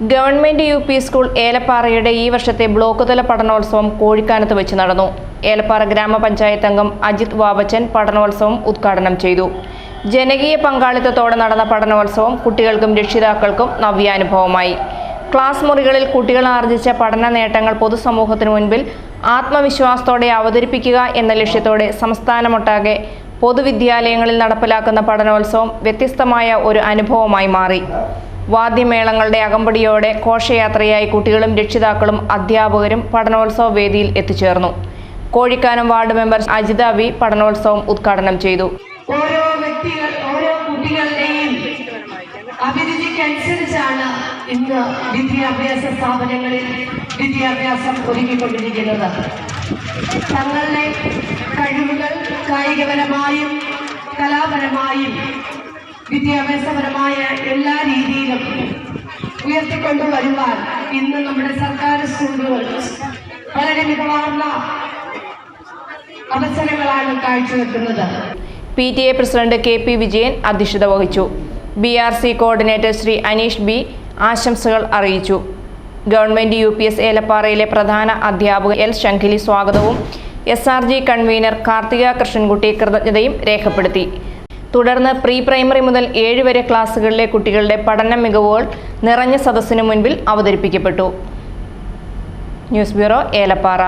Government U P school ഏലപ്പാറയുടെ ഈ വർഷത്തെ ബ്ലോക്ക് തല പഠനോത്സവം കോഴിക്കാനത്ത് വെച്ച് നടന്നു. ഏലപ്പാറ ഗ്രാമപഞ്ചായത്ത് അംഗം അജിത് വാബച്ചൻ പഠനോത്സവം ഉദ്ഘാടനം ചെയ്തു. ജനകീയ പങ്കാളിത്തത്തോടെ നടന്ന പഠനോത്സവം കുട്ടികൾക്കും രക്ഷിതാക്കൾക്കും നവ്യാനുഭവമായി. ക്ലാസ് മുറികളിൽ കുട്ടികൾ ആർജിച്ച പഠന നേട്ടങ്ങൾ പൊതുസമൂഹത്തിനു മുൻപിൽ ആത്മവിശ്വാസത്തോടെ അവതരിപ്പിക്കുക എന്ന ലക്ഷ്യത്തോടെ സംസ്ഥാനമൊട്ടാകെ പൊതുവിദ്യാലയങ്ങളിൽ നടപ്പിലാക്കുന്ന പഠനോത്സവം വ്യത്യസ്തമായ ഒരു അനുഭവമായി മാറി. വാദ്യമേളങ്ങളുടെ അകമ്പടിയോടെ ഘോഷയാത്രയായി കുട്ടികളും രക്ഷിതാക്കളും അധ്യാപകരും പഠനോത്സവ വേദിയിൽ എത്തിച്ചേർന്നു. Kozhikkanam ward member Ajitha V പഠനോത്സവം ഉദ്ഘാടനം ചെയ്തു. ഓരോ വ്യക്തികൾ ഓരോ കുട്ടികളുടെയും അഭിരുചിക്കനുസരിച്ചാണ് ഇന്ന് വിദ്യാഭ്യാസ സ്ഥാപനങ്ങളിൽ വിദ്യാഭ്യാസം ഒരുക്കിക്കൊണ്ടിരിക്കുന്നത്. തങ്ങളുടെ കഴിവുകൾ കായികപരമായും കലാപരമായും വിദ്യാഭ്യാസപരമായ എല്ലാ രീതിയിലും ഉയർത്തിക്കൊണ്ടുവരുവാൻ ഇന്ന് നമ്മുടെ സർക്കാർ സ്കൂളുകൾ വളരെ മികവാർന്ന അവസരങ്ങളാണ് കാഴ്ചവെക്കുന്നത്. P T A president K P Vijayan അധ്യക്ഷത വഹിച്ചു. B R C coordinator Shri Aneesh B ആശംസകൾ അറിയിച്ചു. ഗവൺമെന്റ് യു പി എസ് ഏലപ്പാറയിലെ പ്രധാന അധ്യാപക എൽ ശംഖിലി സ്വാഗതവും S R G convener Karthika Krishnankutty കൃതജ്ഞതയും രേഖപ്പെടുത്തി. തുടർന്ന് പ്രീ പ്രൈമറി മുതൽ ഏഴ് വരെ ക്ലാസ്സുകളിലെ കുട്ടികളുടെ പഠന മികവുകൾ നിറഞ്ഞ സദസ്സിനു മുൻപിൽ അവതരിപ്പിക്കപ്പെട്ടു. News bureau Elappara.